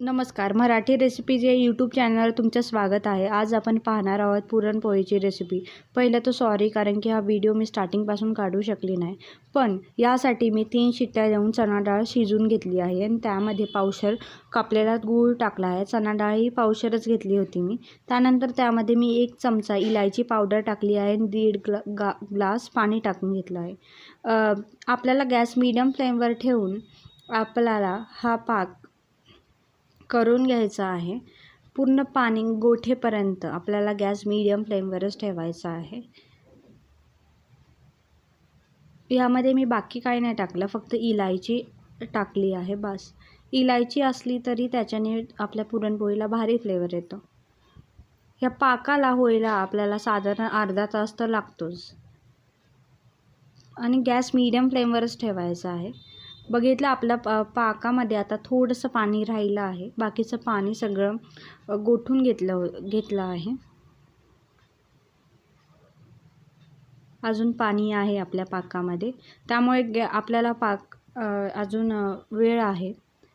नमस्कार. मराठी रेसिपीज या यूट्यूब चॅनलवर तुमचं स्वागत आहे. आज आपण पाहणार आहोत पुरणपोळीची रेसिपी पहिलं तर सॉरी कारण की हा व्हिडिओ मी स्टार्टिंगपासून काढू शकली नाही. पण यासाठी मी तीन शिट्ट्या देऊन चणा डाळ शिजून घेतली आहे आणि त्यामध्ये पावशर कापलेला गूळ टाकला आहे. चणा डाळ ही पावशरच घेतली होती मी. त्यानंतर त्यामध्ये मी एक चमचा इलायची पावडर टाकली आहे आणि दीड ग्ला गा ग्लास पाणी टाकून घेतलं आहे. आपल्याला गॅस मिडियम फ्लेमवर ठेवून आपल्याला हा पाक करून घ्यायचा आहे. पूर्ण पाणी गोठेपर्यंत आपल्याला गॅस मीडियम फ्लेमवरच ठेवायचा आहे. यामध्ये मी बाकी काही नाही टाकलं फक्त इलायची टाकली आहे बस. इलायची असली तरी त्याच्याने आपल्या पुरणपोळीला भारी फ्लेवर येतो. ह्या पाकाला होईला आपल्याला साधारण अर्धा तास तर लागतोच. आणि गॅस मीडियम फ्लेमवरच ठेवायचा आहे. बघितलं आपल्या पा पाकामध्ये आता थोडंसं पाणी राहिलं आहे. बाकीचं पाणी सगळं गोठून घेतलं घेतलं आहे. अजून पाणी आहे आपल्या पाकामध्ये. त्यामुळे गॅ आपल्याला पाक अजून वेळ आहे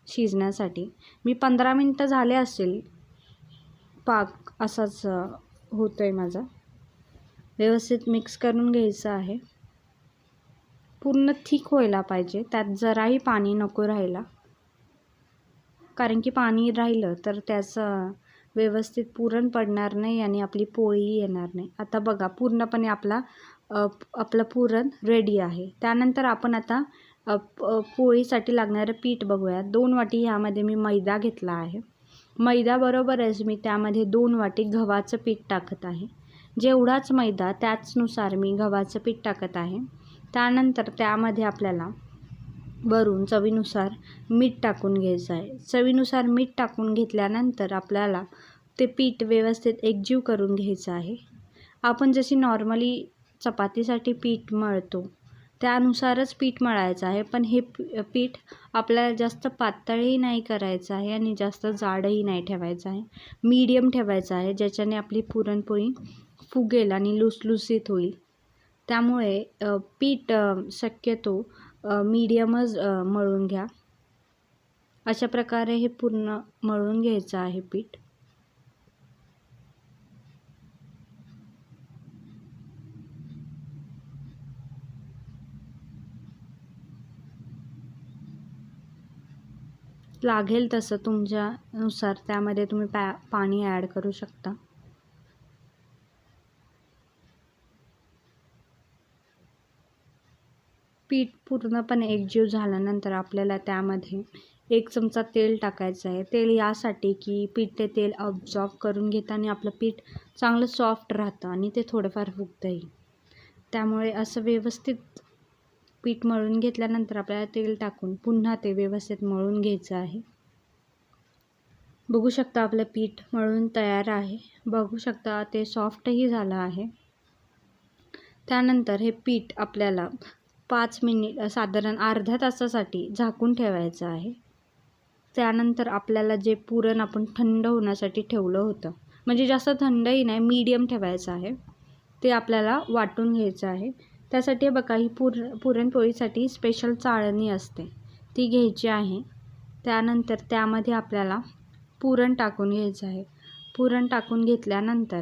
शिजण्यासाठी. मी पंधरा मिनटं झाले असेल पाक असाच होतो आहे माझा. व्यवस्थित मिक्स करून घ्यायचं आहे. पूर्ण थिक व्हायला पाहिजे. त्यात जराही पाणी नको राहायला. कारण की पाणी राहिलं तर त्याचं व्यवस्थित पुरण पडणार नाही आणि आपली पोळी येणार नाही. आता बघा पूर्णपणे आपला आपलं पुरण रेडी आहे. त्यानंतर आपण आता पोळीसाठी लागणारं पीठ बघूया दोन वाटी ह्यामध्ये मी मैदा घेतला आहे. मैदाबरोबरच मी त्यामध्ये दोन वाटी गव्हाचं पीठ टाकत आहे. जेवढाच मैदा त्याचनुसार मी गव्हाचं पीठ टाकत आहे. त्यानंतर त्यामध्ये आपल्याला वरून चवीनुसार मीठ टाकून घ्यायचं आहे. चवीनुसार मीठ टाकून घेतल्यानंतर आपल्याला ते पीठ व्यवस्थित एकजीव करून घ्यायचं आहे. आपण जशी नॉर्मली चपातीसाठी पीठ मळतो त्यानुसारच पीठ मळायचं आहे. पण हे पीठ आपल्याला जास्त पातळही नाही करायचं आहे आणि जास्त जाडही नाही ठेवायचं आहे. मीडियम ठेवायचं आहे ज्याच्याने आपली पुरणपोळी फुगेल आणि लुसलुसीत होईल. त्यामुळे पीठ शक्यतो मीडियमच मळून घ्या. अशा प्रकारे हे पूर्ण मळून घ्यायचं आहे पीठ. लागेल तसं तुमच्यानुसार त्यामध्ये तुम्ही पॅ पाणी ॲड करू शकता. पीठ पूर्णपणे एकजीव झाल्यानंतर आपल्याला त्यामध्ये एक चमचा तेल टाकायचं आहे. तेल यासाठी की पीठ ते तेल ऑब्झॉर्ब करून घेतं आणि आपलं पीठ चांगलं सॉफ्ट राहतं आणि ते थोडंफार फुगतंही त्यामुळे असं व्यवस्थित पीठ मळून घेतल्यानंतर आपल्याला तेल टाकून पुन्हा ते व्यवस्थित मळून घ्यायचं आहे. बघू शकता आपलं पीठ मळून तयार आहे. बघू शकता ते सॉफ्टही झालं आहे. त्यानंतर हे पीठ आपल्याला पाच मिनिट साधारण अर्ध्या तासासाठी झाकून ठेवायचं आहे. त्यानंतर आपल्याला जे पुरण आपण थंड होण्यासाठी ठेवलं होतं म्हणजे जास्त थंडही नाही मीडियम ठेवायचं आहे ते आपल्याला वाटून घ्यायचं आहे. त्यासाठी बघा ही पुर पुरणपोळीसाठी स्पेशल चाळणी असते ती घ्यायची आहे. त्यानंतर त्यामध्ये आपल्याला पुरण टाकून घ्यायचं आहे. पुरण टाकून घेतल्यानंतर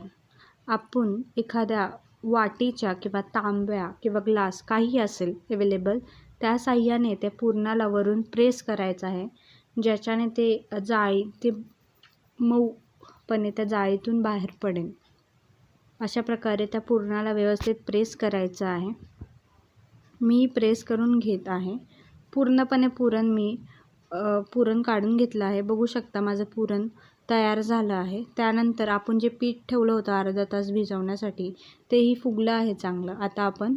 आपण एखाद्या वाटीच्या किंवा तांब्या किंवा ग्लास काही असेल अवेलेबल त्या साह्याने ते पुरणाला वरून प्रेस करायचं आहे. ज्याच्याने ते जाळी ते मऊपणे त्या जाळीतून बाहेर पडेल. अशा प्रकारे त्या पुरणाला व्यवस्थित प्रेस करायचं आहे. मी प्रेस करून घेत आहे. पूर्णपणे पुरण मी पुरण काढून घेतलं आहे. बघू शकता माझं पुरण तयार झालं आहे. त्यानंतर आपण जे पीठ ठेवलं होतं अर्धा तास भिजवण्यासाठी तेही फुगलं आहे चांगलं. आता आपण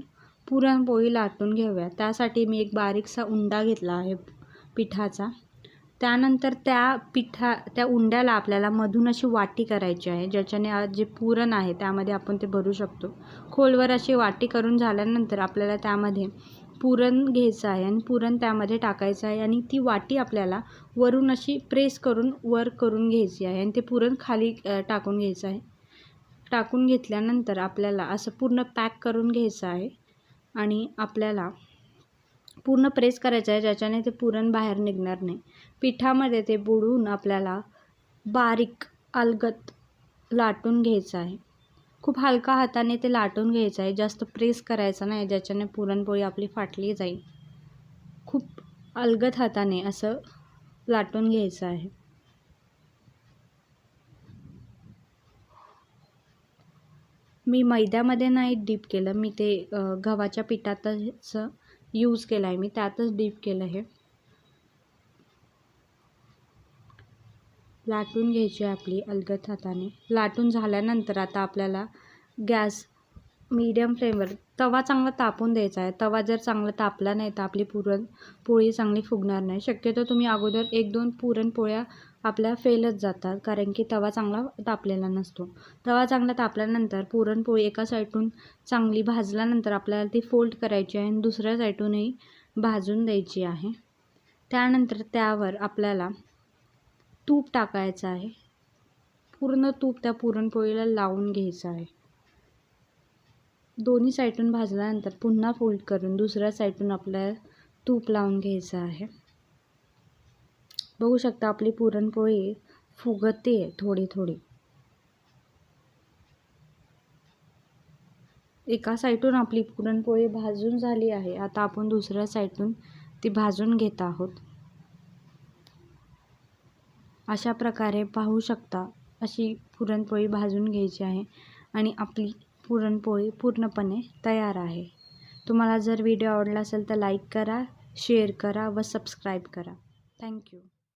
पुरणपोळी लाटून घेऊया. त्यासाठी मी एक बारीकसा उंडा घेतला आहे पिठाचा. त्यानंतर त्या पिठा त्या उंड्याला आपल्याला मधून अशी वाटी करायची आहे ज्याच्याने जे पुरण आहे त्यामध्ये आपण ते भरू शकतो. खोलवर अशी वाटी करून झाल्यानंतर आपल्याला त्यामध्ये पुरण घ्यायचं आहे आणि पुरण त्यामध्ये टाकायचं आहे आणि ती वाटी आपल्याला वरून अशी प्रेस करून वर करून घ्यायची आहे आणि ते पुरण खाली टाकून घ्यायचं आहे. टाकून घेतल्यानंतर आपल्याला असं पूर्ण पॅक करून घ्यायचं आहे आणि आपल्याला पूर्ण प्रेस करायचं आहे ज्याच्याने ते पुरण बाहेर निघणार नाही. पिठामध्ये ते बुडवून आपल्याला बारीक अलगत लाटून घ्यायचं आहे. खूप हलका हाताने ते लाटून घ्यायचं आहे. जास्त प्रेस करायचं नाही ज्याच्याने पुरणपोळी आपली फाटली जाईल. खूप अलगद हाताने असं लाटून घ्यायचं आहे. मी मैद्यामध्ये नाही डीप केलं. मी ते गव्हाच्या पिठातच यूज केलं आहे. मी त्यातच डीप केलं आहे. लाटून घ्यायची आपली अलगद हाताने. लाटून झाल्यानंतर आता आपल्याला गॅस मीडियम फ्लेमवर तवा चांगला तापून द्यायचा आहे. तवा जर चांगला तापला नाही तर आपली पुरण पोळी चांगली फुगणार नाही. शक्यतो तुम्ही अगोदर एक दोन पुरणपोळ्या आपल्या फेलच जातात कारण की तवा चांगला तापलेला नसतो. तवा चांगला तापल्यानंतर पुरणपोळी एका साईडून चांगली भाजल्यानंतर आपल्याला ती फोल्ड करायची आहे आणि दुसऱ्या साईडूनही भाजून द्यायची आहे. त्यानंतर त्यावर आपल्याला तूप टाकायचं आहे. पूर्ण तूप त्या पुरणपोळीला लावून घ्यायचं आहे. दोन्ही साईडून भाजल्यानंतर पुन्हा फोल्ड करून दुसऱ्या साईडून आपल्याला तूप लावून घ्यायचं आहे. बघू शकता आपली पुरणपोळी फुगते थोडी थोडी. एका साईडून आपली पुरणपोळी भाजून झाली आहे. आता आपण दुसऱ्या साईडून ती भाजून घेत आहोत. अशा प्रकारे पाहू शकता अशी पुरणपोळी भाजून घ्यायची आहे आणि आपली पुरणपोळी पूर्णपणे तयार आहे. तुम्हाला जर व्हिडिओ आवडला असेल तर लाईक करा शेअर करा व सबस्क्राईब करा. थँक्यू.